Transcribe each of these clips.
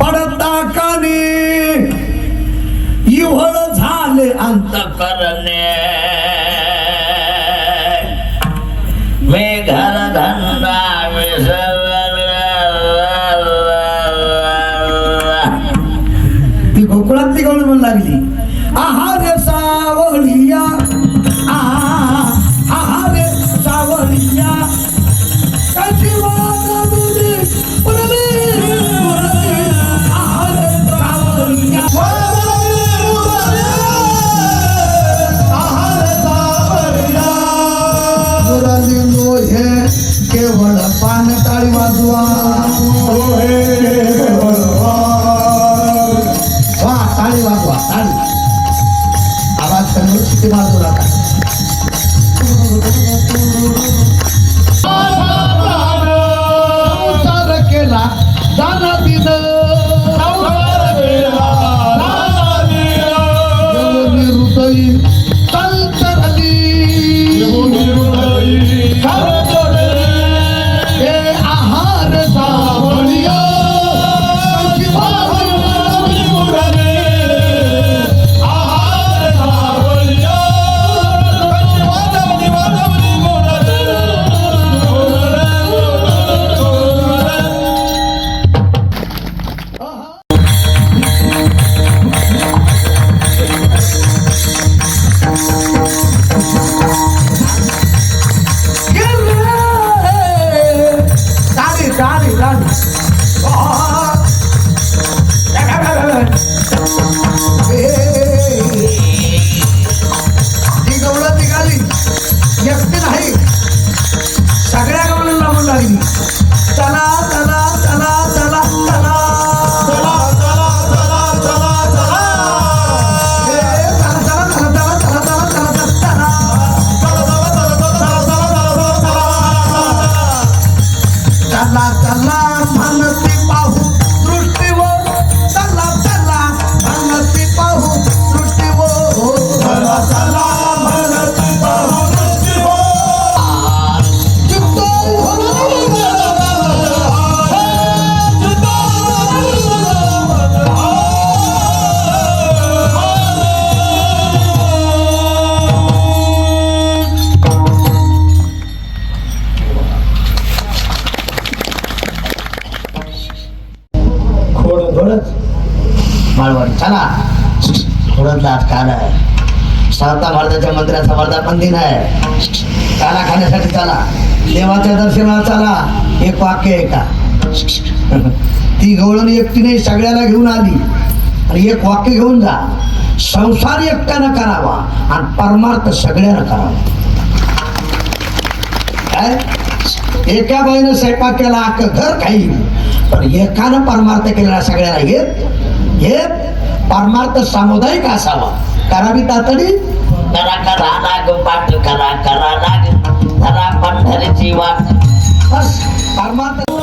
पडता कानी इव्हळ झाले अंतकरणे. मित्राचा वर्धापन दिन आहे. चाला खाण्यासाठी चाला. देवाच्या दर्शनाला चाला. एक वाक्य आहे का? ती गवळण एकटीने सगळ्याला घेऊन आली. आणि एक वाक्य घेऊन जा. संसार एकट्यानं करावा आणि परमार्थ सगळ्यानं करावा. काय? एका बाईनं स्वयंपाक केला घर काही पण एकानं परमार्थ केलेला सगळ्याला येत येत परमार्थ सामुदायिक असावा. करावी तातडी करा करा लाग पाठ करा करा लाग धरा पंढरीची वाट बस परमात्मा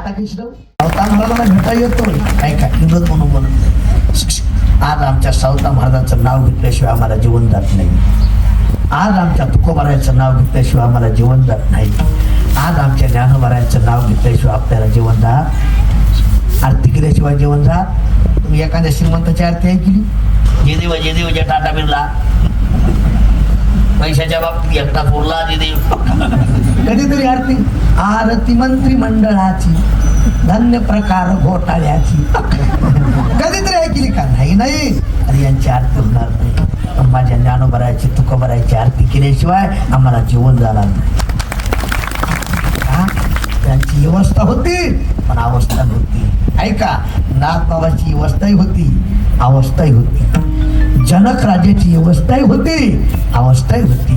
राधाकृष्ण येतो नाही. म्हणून आज आमच्या सावता महाराजांचं नाव घेतल्याशिवाय आम्हाला जीवन जात नाही. आज आमच्या तुकोबारायचं नाव घेतल्याशिवाय आम्हाला जीवन जात नाही. आज आमच्या ज्ञानोबारायचं नाव घेतल्याशिवाय आपल्याला जीवन जा. आरती केल्याशिवाय जीवन जा. तुम्ही एखाद्या श्रीमंताची आरती आहे की जे देव जे देव जे टाटा बिरला. पैशाच्या बाबतीत एकटा फोडला जे देव. कधीतरी आरती. आरती मंत्रिमंडळाची धन्य प्रकार घोटाळ्याची. कधीतरी ऐकली का? नाही नाही. अरे यांची आरती होणार नाही. अंबाच्या माझ्या ज्ञानोबरायची तुकोबरायची आरती केल्याशिवाय आम्हाला जीवन जाणार नाही. त्यांची व्यवस्था होती पण अवस्था नव्हती. ऐका नाथ बाबाची व्यवस्थाही होती अवस्थाही होती. जनक राजाची अवस्थाही होती अवस्थाही होती.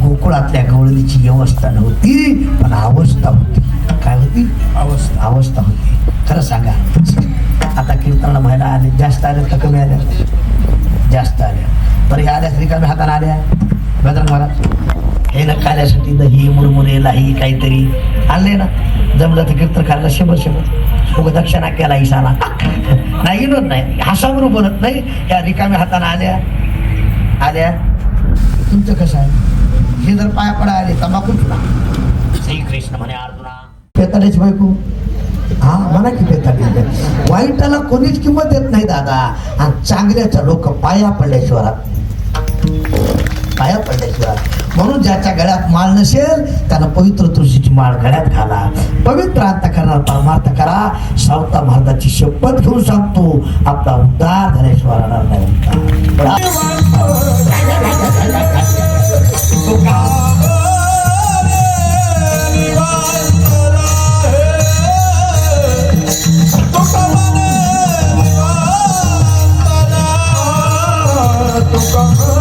गोकुळातल्या गवळणीची व्यवस्था नव्हती पण अवस्था होती. काय होती? अवस्था. अवस्था होती. खरं सांगा. आता कीर्तन व्हायला आले जास्त आले का कमी आल्या? जास्त आल्या. बरं ह्या आल्या रिकाम्या हाताने आल्या. बजरंग महाराज. हे न खाण्यासाठी दही मुरमुरे लाही काहीतरी. आणले ना. जमलं तर कीर्तन खायला शंभर शंभर. दक्षिणा केला इशारा. नाही विनोद नाही. हसावरून बोलत नाही. या रिकाम्या हाताने आल्या. आल्या. तुमचं कसं आहे? हे जर पाया पडा आले तंबाखू श्रीकृष्ण म्हणे अर्जुना पेताड्याची बायको. हा म्हणा की पेताडी वाईटाला कोणीच किंमत देत नाही दादा. आणि चांगल्याच्या लोक पाया पडल्याशिवाय. पाया पडल्याशिवाय. म्हणून ज्याच्या गळ्यात माळ नसेल त्यानं पवित्र तुळशीची माळ गळ्यात घाला. पवित्र अंत करणार परमार्थ करा. सावता महाराजाची शपथ घेऊन सांगतो आपला उद्धार झाल्याशिवाय राहणार नाही. Don't go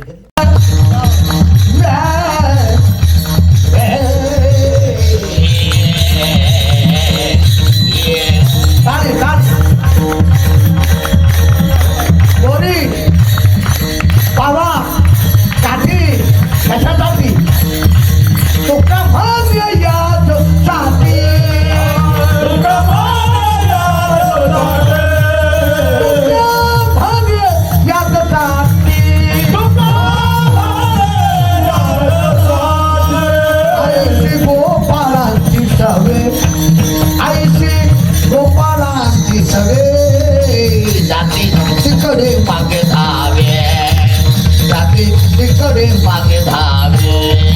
घ्या हाताखाली जाते तिकडे मागे धावे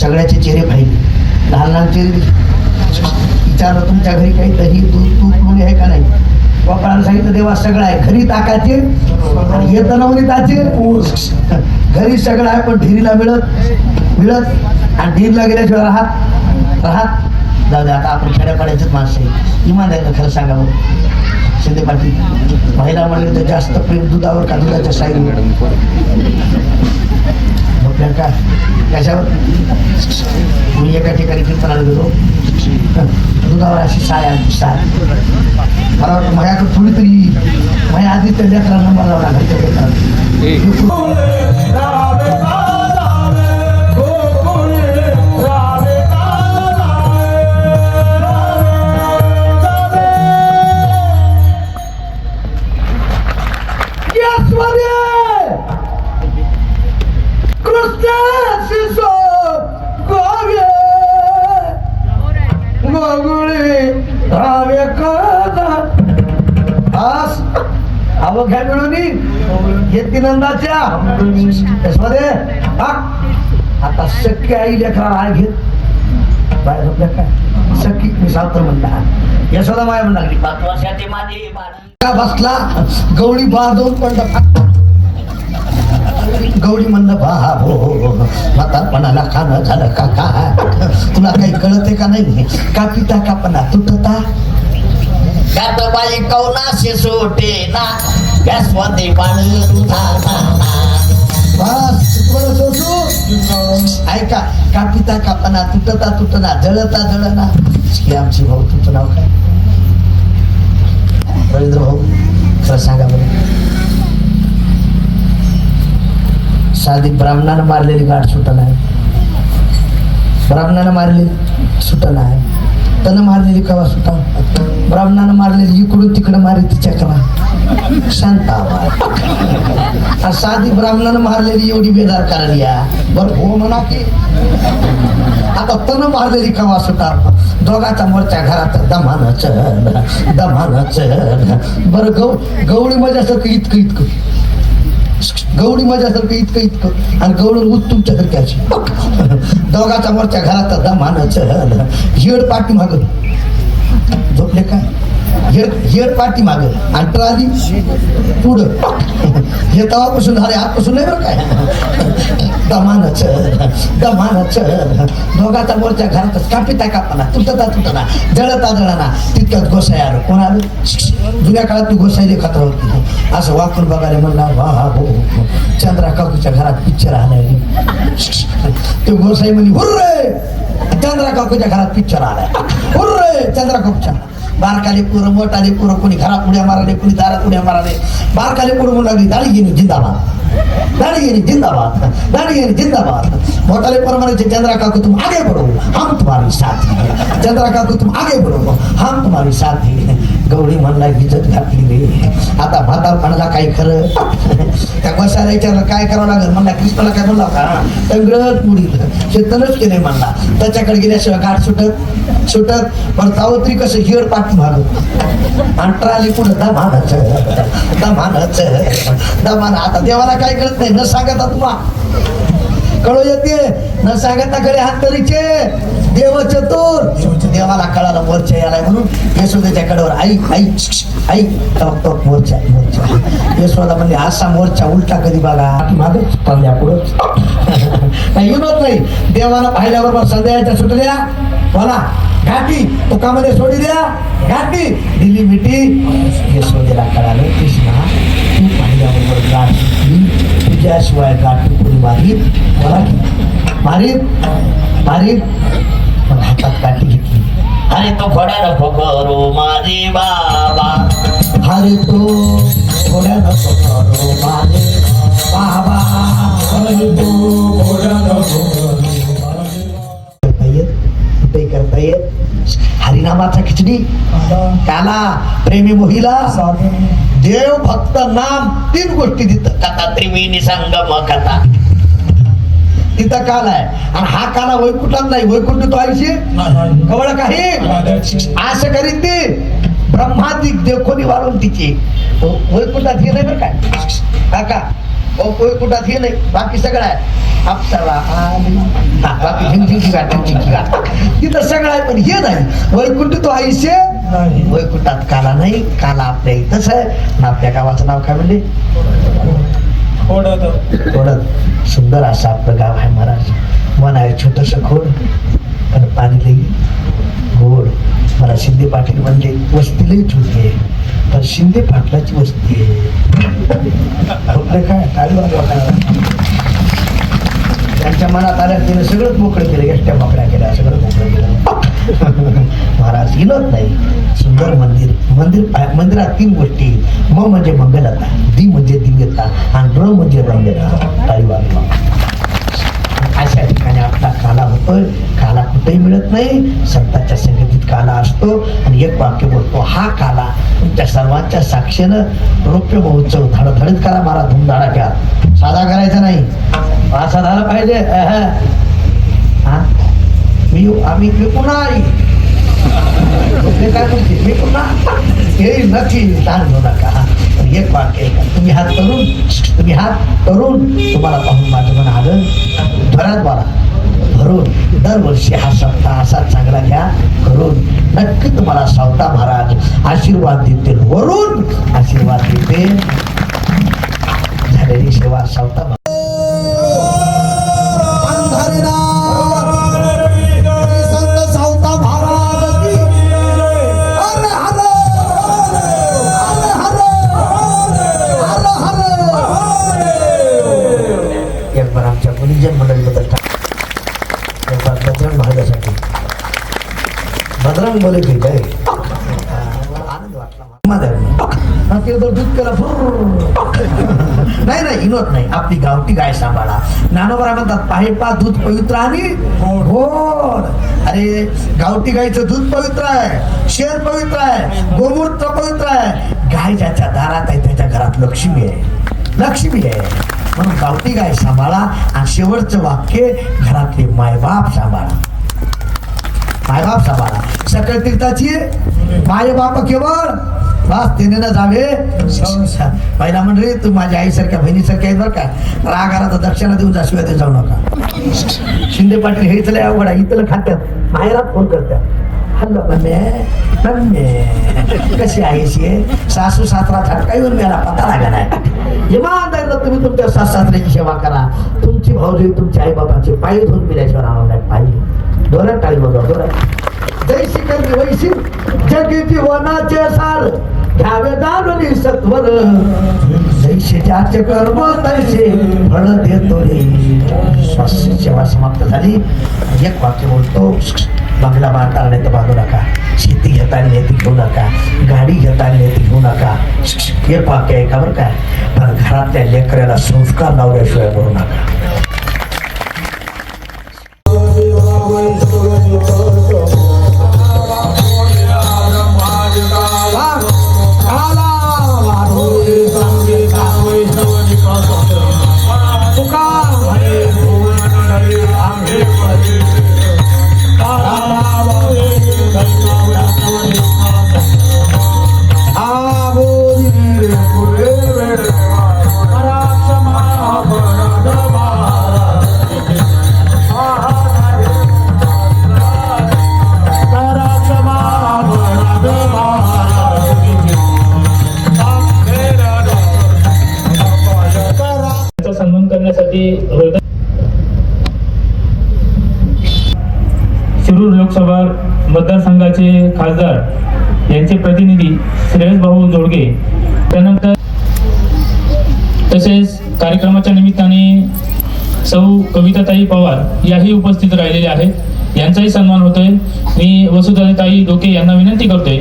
सगळ्याचे चेहरे पाहिले लहान लहान चेहरे विचारलं तुमच्या घरी काही दही दूध तूप लोणी आहे का नाही? गोपाळानं सांगितलं देवा सगळं आहे. घरी ताकाचे येताना येतं ताचे घरी सगळं आहे पण ढिरीला मिळत मिळत. आणि ढिरीला गेल्याशिवाय राहत राहत जाऊ दे आता आपण खेड्यापाड्याचेच माणसं आहे. इमान द्यायचं खरं सांगा बरं शिंदे पाटील महिला म्हणले तर जास्त प्रेम दुधावर का दुधाच्या साईड आपल्याला काय कशावर मी एका ठिकाणी कीर्तनाला गेलो. दुधावर अशी साय आली साय. मला वाटतं माझ्याकडे थोडी तरी माझ्या आधी त्या लेकरा नंबर लावला Yes, अवघ्या मिळून. घेतली नंदाच्या यशोदे आता शक्य आई लेखा आय घेत. बाय झोपल्या काय? सखी मी सावतर म्हणला यशोदा माय म्हणला लागली पाच वर्षाची माझी का बसला? गवळी बा पण गौरी म्हणलं बा हो हो, हो हो म्हातारपणाला खाणं झालं का का? तुला काही कळते का नाही? का पिता का पणा तुटता? त्यात बाई कौनाशी सुटे ना? व्यासवंती बाळी तुझा नाना बस बरं सोसू ऐका का पिता का तुटता तुटना जळता जळना. हे आमची भाऊ तुमचं नाव काय? रवींद्र भाऊ खरं सांगा बरं. साधी ब्राह्मणानं मारलेली गाठ सुटण आहे. ब्राह्मणानं मारलेली सुटण आहे. त्यानं मारलेली कवा सुटा? ब्राह्मणानं मारलेली इकडून तिकडं मारी तिच्या करा शांत साधी ब्राह्मणानं मारलेली एवढी बेदार कारण या. बरं हो म्हणा की. आता तन मारलेली कवा सुटा दोघाचा मोर्चा घरात. दमान चल दमान चल बरं गौ गवळी म्हणजे असं इतकं इतकं. गवडी माझ्यासारखं इतकं इतकं. आणि गवडून उत तुमच्या अशी दोघाचा मोर्चा घरात. चल हेड पाठी माग. झोपले काय? हेड हेड पाठी माग आणि ट्राली पुढं. हे तवापासून झाले आजपासून नाही बरं काय? दमानच दमानच दोघाचा मोर्चा घरातच कापिता कापाना तुटता तुटना जळता जळाना तितक्यात गोसाई आलो? कोण जुन्या काळात ती गोसाई देखत होती. असं वाकून बघायला म्हणला वा हा हो, हो, हो चंद्रा काकूच्या घरात पिक्चर आलाय. तो घोसाई म्हणे हुर्रे! चंद्रा काकूच्या घरात पिक्चर आलाय. हुर्रे! चंद्रा काकूच्या. बारकाले पुरं मोठाले पुरं कोणी घरात उड्या माराले कोणी दारात उड्या माराले बारकाले पुरं म्हणू लागली दाढी घेणे जिंदाबाद दाढ़ी गिरी जिंदाबाद दाढ़ी गिरी जिंदाबाद मोटाले परमाने से चंद्रा काकू तुम आगे बढ़ो हम तुम्हारी साथ हैं चंद्रा काकू तुम आगे बढ़ो हम तुम्हारी साथ हैं गौरी म्हणला इज्जत घातली रे आता म्हातारपणाला काय खरं? त्या कशाला विचारलं काय करावं लागेल? म्हणला कृष्णाला काय म्हणला का सगळं मुडील शेतनच केलंय म्हणला. त्याच्याकडे गेल्याशिवाय गाठ सुटत सुटत. पण सावत्री कसं हिअर पाठी मारत आणि ट्राली पुढं दमानच दमानच दमान आता देवाला काय कळत नाही न सांगता तुम्हा कळू येते? न सांगता कडे हात तरीचे. देव चतुर देवाला कळाला मोर्चा याला म्हणून यशोदेच्या कडेवर आई आई आई टप टप मोर्चा मोर्चा. यशोदा म्हणजे असा मोर्चा उलटा कधी बघा? मागच पाहिल्या पुढं. नाही येऊनच नाही. देवाला पाहिल्याबरोबर संध्याच्या सुटल्या बोला घाटी तुकामध्ये सोडी द्या. घाटी. दिली मिठी. यशोदेला कळालं कृष्णा तू पाहिल्याबरोबर गाठी तुझ्याशिवाय गाठी कोणी मारीत? मला मारीत? मारीत? काठी. घेतली अरे तो खोड्या नको करू माझे बाबा. हरे तो थोड्या नको करू माझे बाबा. हरे तो थोड्या नको करता येत कुठे करता येत? हरिनामाचा खिचडी. त्याला प्रेमी मोहिला. देव भक्त नाम तीन गोष्टी तिथं कथा त्रिवेणी संगम कथा. तिथं काल आहे आणि हा काला वैकुंठात नाही. वैकुंठ तो आयुष्य? कवळ काही? असं करीत ती. ब्रह्मादिक देवखोनी वाढून तिची. वैकुंठात हे नाही बरं काय? काका ओ वैकुंठात हे नाही. बाकी सगळं आहे. अप्सरा हा, बाकी गाठ तिथं सगळं आहे पण हे नाही. वैकुंठ तो आयुष्य? वैकुंठात काला नाही. काला आपल्या इथंच आहे. आपल्या गावाचं नाव काय म्हणजे थोडं सुंदर असं आपलं गाव आहे महाराज. मन आहे छोटस खोड पण पाणी लई गोड. मला शिंदे पाटील म्हणले वस्ती लई छोटी आहे. पण शिंदे पाटलाची वस्ती आहे. काय? चालू त्यांच्या मनात आल्या तिने सगळंच मोकळं केलं एष्ट्या मोकळ्या केल्या सगळं मोकळं केलं. महाराज गेलोच नाही. सुंदर मंदिर मंदिर मंदिरात तीन गोष्टी म म्हणजे मंगलता दी म्हणजे दिव्यता आणि र म्हणजे रंगता टाळी अशा ठिकाणी आपला काला होतोय. काला कुठेही मिळत नाही. संतांच्या संगतीत काला असतो. आणि एक वाक्य बोलतो हा काला तुमच्या सर्वांच्या साक्षीनं रौप्य महोत्सव धडधडीत करा मला धुमधाडा घ्या. साधा करायचा नाही. असा झाला पाहिजे. मी आम्ही मी पुन्हा आई ते काय म्हणते मी पुन्हा हे नक्की ताण घेऊ नका पण एक वाक्य आहे का तुम्ही हात करून तुम्ही हात करून तुम्हाला पाहून माझं मन आलं भरात बोला भरून दरवर्षी हा सप्ताह असा चांगला घ्या करून नक्की तुम्हाला सावता महाराज आशीर्वाद देतील वरून आशीर्वाद देते झालेली सेवा सावता महाराज आमच्या गुरुजन मंडळीबद्दल बजरंग महाराजासाठी बजरंग बोले की जय आनंद वाटला दूध केलं. नाही नाही विनोद नाही. आपली गावठी गाय सांभाळा. ज्ञानोबरा म्हणतात पाहिपा दूध पवित्र आणि गोड. अरे गावठी गायचं दूध पवित्र आहे शेर पवित्र आहे गोमूत्र पवित्र आहे. गाय ज्याच्या दारात आहे त्याच्या घरात लक्ष्मी आहे. लक्ष्मी आहे. म्हणून गावठी गाय सांभाळा आणि शेवटचं वाक्य घरातले मायबाप सांभाळा. मायबाप सांभाळा. सकळ तीर्थाची माय बाप केवळ बस तिने ना जावे पहिला म्हणजे तू माझ्या आईसारख्या बहिणीसारख्या आहेत बरं का? राग आला तर दक्षिणा देऊन जाशिवाय ते जाऊ नका. शिंदे पाटील हे इथलं अवघड आहे इथलं खात्यात. माहेरात फोन करतात. हॅलो मम्मी मम्मी कशी आहेस ये सासू सासरा झटका येऊन मला पता लागा नाही इमानदारीनं तुम्ही तुमच्या सास सासऱ्याची सेवा करा। तुमची भाऊजी तुमच्या आई बाबाची पायी धुवून पिल्याशिवाय राहणार नाही पायी। दोऱ्यात टाळी बघा दोऱ्यात जैसी करते वैसी जगी जीवनाचे सार घ्यावे जाणून सत्वर। जैसे ज्याचे कर्म तैसे फळ देतो रे। श्वास सेवा समाप्त झाली। एक वाक्य बोलतो बंगला बांधताना नाही तर बांधू नका. शेती घेताना नेती घेऊ नका. गाडी घेताना नेती घेऊ नका. हे पाक्य आहे का बरं काय? पण घरातल्या लेकऱ्याला संस्कार लावल्याशिवाय करू नका. त्यानंतर तसेच कार्यक्रमाच्या निमित्ताने सौ कविताताई पवार याही उपस्थित राहिलेल्या आहेत. यांचाही सन्मान होतोय. मी वसुधाताई डोके यांना विनंती करतोय.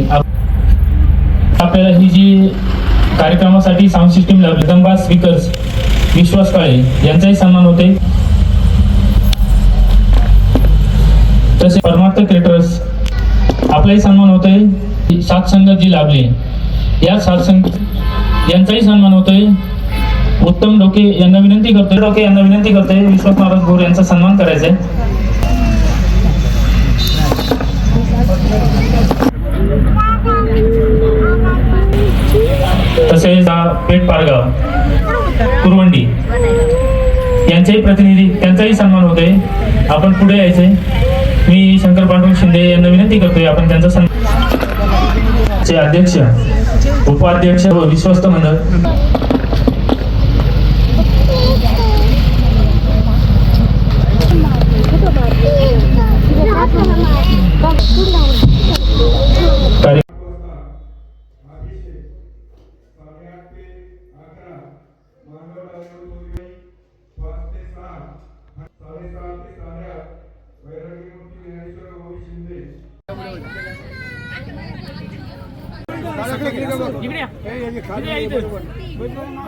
आपल्याला ही जी कार्यक्रमासाठी साऊंड सिस्टीम लावली दंबा स्पीकर्स विश्वास काळे यांचाही सन्मान होते तसे परमार्थ क्रिएटर्स आपलाही सन्मान होते सात संघ जी लाभली या सात संघ यांचाही सन्मान होतोय. उत्तम डोके यांना विनंती करतोय. डोके यांना विनंती करतोय. विश्वास महाराज गोर यांचा सन्मान करायचा आहे तसेच पेठ पारगाव कुरवंडी यांचेही प्रतिनिधी त्यांचाही सन्मान होतोय. आपण पुढे यायचंय. मी शंकर पांडुरंग शिंदे यांना विनंती करतोय. आपण त्यांचा सन्मान चे अध्यक्ष उपाध्यक्ष व विश्वस्त मंडळ. शिंदे इकडे या. इकडे या इथं.